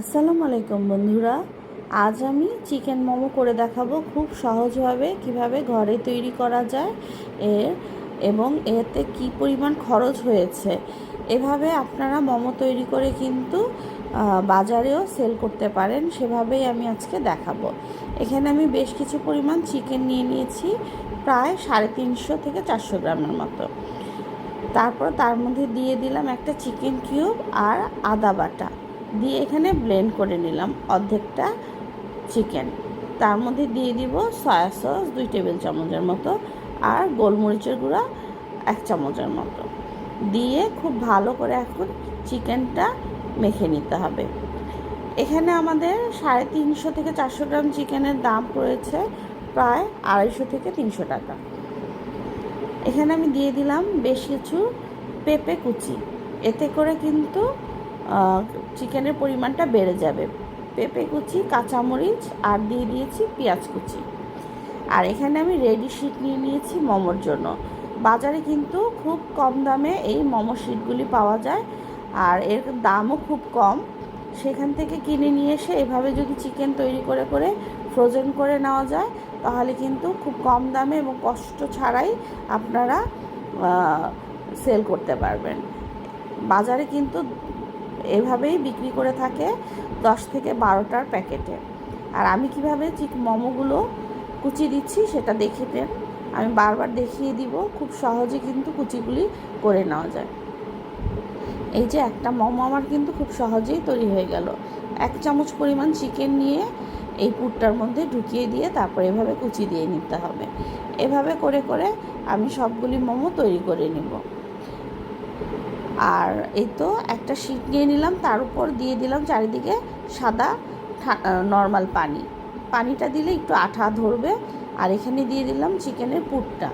আসসালামু আলাইকুম বন্ধুরা। আজ আমি চিকেন মোমো করে দেখাবো খুব সহজভাবে কীভাবে ঘরে তৈরি করা যায় এর এবং এতে কি পরিমাণ খরচ হয়েছে। এভাবে আপনারা মোমো তৈরি করে কিন্তু বাজারেও সেল করতে পারেন। সেভাবেই আমি আজকে দেখাবো। এখানে আমি বেশ কিছু পরিমাণ চিকেন নিয়ে নিয়েছি, প্রায় সাড়ে তিনশো থেকে চারশো গ্রামের মতো। তারপর তার মধ্যে দিয়ে দিলাম একটা চিকেন কিউব আর আদা বাটা। দিয়ে এখানে ব্লেন্ড করে নিলাম অর্ধেকটা চিকেন তার মধ্যে দিয়ে দিব সয়া সস দুই টেবিল চামচের মতো আর গোলমরিচের গুঁড়া এক চামচের মতো। দিয়ে খুব ভালো করে এখন চিকেনটা মেখে নিতে হবে। এখানে আমাদের সাড়ে তিনশো থেকে চারশো গ্রাম চিকেনের দাম পড়েছে প্রায় আড়াইশো থেকে তিনশো টাকা। এখানে আমি দিয়ে দিলাম বেশ কিছু পেঁপে কুচি। এতে করে কিন্তু চিকেনের পরিমাণটা বেড়ে যাবে। পেঁপে কুচি, কাঁচামরিচ, আর দিয়ে দিয়েছি পেঁয়াজ কুচি। আর এখানে আমি রেডি শিট নিয়ে নিয়েছি মোমোর জন্য। বাজারে কিন্তু খুব কম দামে এই মোমো শিটগুলি পাওয়া যায়, আর এর দামও খুব কম। সেখান থেকে কিনে নিয়ে এসে এভাবে যদি চিকেন তৈরি করে করে ফ্রোজেন করে নেওয়া যায়, তাহলে কিন্তু খুব কম দামে এবং কষ্ট ছাড়াই আপনারা সেল করতে পারবেন। বাজারে কিন্তু এভাবেই বিক্রি করে থাকে দশ থেকে বারোটার প্যাকেটে। আর আমি কীভাবে চিক মোমোগুলো কুচি দিচ্ছি সেটা দেখে নেন। আমি বারবার দেখিয়ে দিব, খুব সহজে কিন্তু কুচিগুলি করে নেওয়া যায়। এই যে একটা মোমো আমার কিন্তু খুব সহজেই তৈরি হয়ে গেল। এক চামচ পরিমাণ চিকেন নিয়ে এই পুরটার মধ্যে ঢুকিয়ে দিয়ে তারপর এভাবে কুচি দিয়ে নিতে হবে। এভাবে করে করে আমি সবগুলি মোমো তৈরি করে নিব। আর এই তো একটা শিট নিয়ে নিলাম, তার উপর দিয়ে দিলাম চারিদিকে সাদা নর্মাল পানি। পানিটা দিলে একটু আঠা ধরবে, আর এখানে দিয়ে দিলাম চিকেনের পুরটা।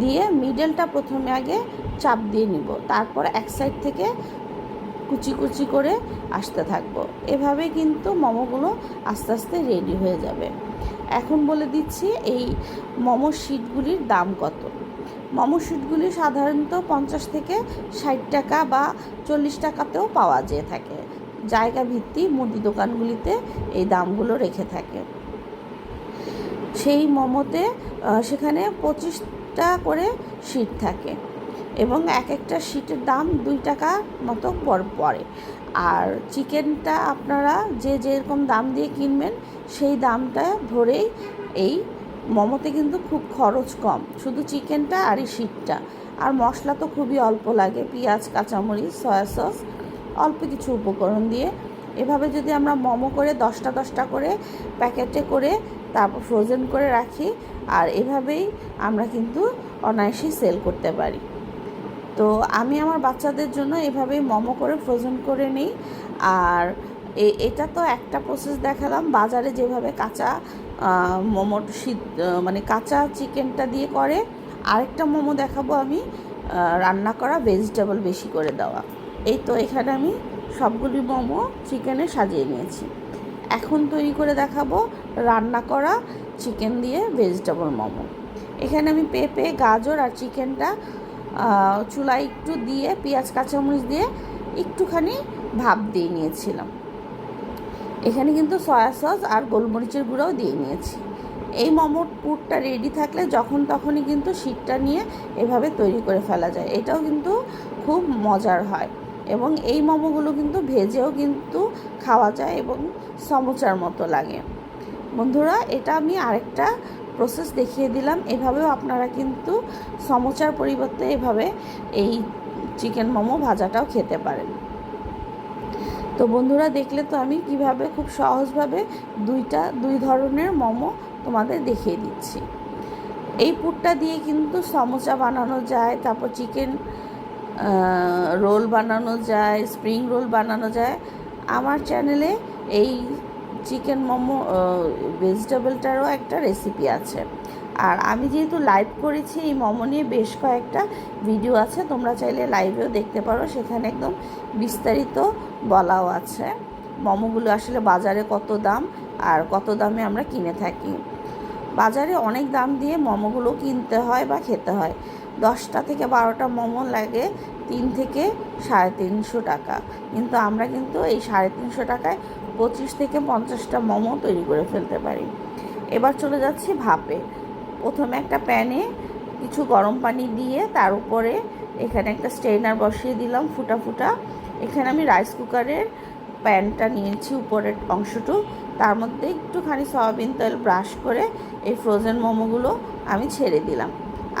দিয়ে মিডলটা প্রথমে আগে চাপ দিয়ে নিব, তারপর এক সাইড থেকে কুচি কুচি করে আসতে থাকব। এভাবে কিন্তু মোমোগুলো আস্তে আস্তে রেডি হয়ে যাবে। এখন বলে দিচ্ছি এই মোমো শিটগুলির দাম কত? মোমো শিটগুলি সাধারণত পঞ্চাশ থেকে ষাট টাকা বা চল্লিশ টাকাতেও পাওয়া যেয়ে থাকে। জায়গা ভিত্তি মুদি দোকানগুলিতে এই দামগুলো রেখে থাকে। সেই মোমোতে সেখানে পঁচিশটা করে শিট থাকে এবং এক একটা শিটের দাম দুই টাকা মতো পর- পড়ে। আর চিকেনটা আপনারা যে যেরকম দাম দিয়ে কিনবেন, সেই দামটা ধরেই এই মোমোতে কিন্তু খুব খরচ কম। শুধু চিকেনটা আর এই শিটটা আর মশলা তো খুবই অল্প লাগে। পেঁয়াজ, কাঁচামরিচ, সয়া সস, অল্প কিছু উপকরণ দিয়ে। এভাবে যদি আমরা মোমো করে দশটা দশটা করে প্যাকেটে করে তারপর ফ্রোজেন করে রাখি, আর এভাবেই আমরা কিন্তু অনায়াসেই সেল করতে পারি। তো আমি আমার বাচ্চাদের জন্য এভাবেই মোমো করে ফ্রোজেন করে নিই। আর এটা তো একটা প্রসেস দেখালাম। বাজারে যেভাবে কাঁচা মোমো সিদ্ধ মানে কাঁচা চিকেনটা দিয়ে করে। আরেকটা মোমো দেখাবো আমি রান্না করা ভেজিটেবল বেশি করে দেওয়া। এই তো এখানে আমি সবগুলি মোমো চিকেনে সাজিয়ে নিয়েছি। এখন তৈরি করে দেখাবো রান্না করা চিকেন দিয়ে ভেজিটেবল মোমো। এখানে আমি পেঁপে, গাজর আর চিকেনটা চুলায় একটু দিয়ে, পেঁয়াজ, কাঁচামরিচ দিয়ে একটুখানি ভাপ দিয়ে নিয়েছিলাম। এখানে কিন্তু সয়া সস আর গোলমরিচের গুঁড়োও দিয়ে নিয়েছি। এই মোমোর পুরটা রেডি থাকলে যখন তখনই কিন্তু শীতটা নিয়ে এভাবে তৈরি করে ফেলা যায়। এটাও কিন্তু খুব মজার হয় এবং এই মোমোগুলো কিন্তু ভেজেও কিন্তু খাওয়া যায় এবং সমোচার মতো লাগে। বন্ধুরা, এটা আমি আরেকটা প্রসেস দেখিয়ে দিলাম। এভাবেও আপনারা কিন্তু সমোচার পরিবর্তে এভাবে এই চিকেন মোমো ভাজাটাও খেতে পারেন। তো বন্ধুরা দেখলে তো আমি কীভাবে খুব সহজভাবে দুইটা, দুই ধরনের মোমো তোমাদের দেখিয়ে দিচ্ছি। এই পুরটা দিয়ে কিন্তু সমোসা বানানো যায়, তারপর চিকেন রোল বানানো যায়, স্প্রিং রোল বানানো যায়। আমার চ্যানেলে এই চিকেন মোমো ভেজিটেবলটারও একটা রেসিপি আছে। আর আমি যেহেতু লাইভ করেছি, এই মোমো নিয়ে বেশ কয়েকটা ভিডিও আছে, তোমরা চাইলে লাইভেও দেখতে পারো, সেখানে একদম বিস্তারিত বলাও আছে। মোমোগুলো আসলে বাজারে কত দাম আর কত দামে আমরা কিনে থাকি। বাজারে অনেক দাম দিয়ে মোমোগুলো কিনতে হয় বা খেতে হয়। দশটা থেকে বারোটা মোমো লাগে তিন থেকে সাড়ে তিনশো টাকা। কিন্তু আমরা কিন্তু এই সাড়ে তিনশো টাকায় পঁচিশ থেকে পঞ্চাশটা মোমো তৈরি করে ফেলতে পারি। এবার চলে যাচ্ছি ভাপে। প্রথমে একটা প্যানে কিছু গরম পানি দিয়ে তার উপরে এখানে একটা স্ট্রেনার বসিয়ে দিলাম ফুটা ফুটা। এখানে আমি রাইস কুকারের প্যানটা নিয়েছি উপরের অংশটু তার মধ্যে একটুখানি সয়াবিন তেল ব্রাশ করে এই ফ্রোজেন মোমোগুলো আমি ছেড়ে দিলাম।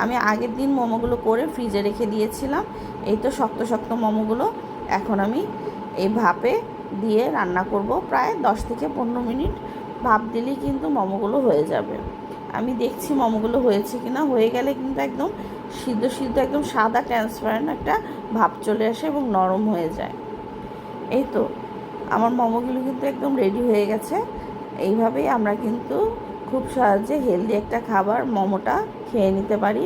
আমি আগের দিন মোমোগুলো করে ফ্রিজে রেখে দিয়েছিলাম। এই তো শক্ত শক্ত মোমোগুলো এখন আমি এই ভাপে দিয়ে রান্না করব। প্রায় দশ থেকে পনেরো মিনিট ভাপ দিলেই কিন্তু মোমোগুলো হয়ে যাবে। আমি দেখছি মোমোগুলো হয়েছে কি না হয়ে গেলে কিন্তু একদম সিদ্ধ সিদ্ধ, একদম সাদা ট্রান্সপারেন্ট একটা ভাব চলে আসে এবং নরম হয়ে যায়। এই তো, আমার মোমোগুলো কিন্তু একদম রেডি হয়ে গেছে। এইভাবেই আমরা কিন্তু খুব সহজে হেলদি একটা খাবার মোমোটা খেয়ে নিতে পারি।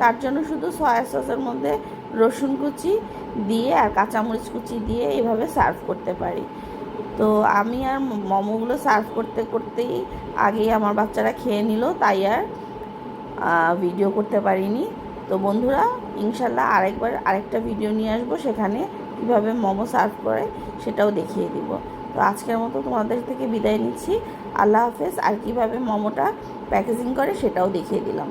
তার জন্য শুধু সয়া সসের মধ্যে রসুন কুচি দিয়ে আর কাঁচামরিচ কুচি দিয়ে এইভাবে সার্ভ করতে পারি। তো আমি আর মোমোগুলো সার্ভ করতে করতেই আগেই আমার বাচ্চারা খেয়ে নিল, তাই আর ভিডিও করতে পারিনি। তো বন্ধুরা, ইনশাল্লাহ আরেকবার আরেকটা ভিডিও নিয়ে আসব, সেখানে কীভাবে মোমো সার্ভ করে সেটাও দেখিয়ে দিব। তো আজকের মতো তোমাদের থেকে বিদায় নিচ্ছি। আল্লাহ হাফেজ, আর কীভাবে মোমোটা প্যাকেজিং করে সেটাও দেখিয়ে দিলাম।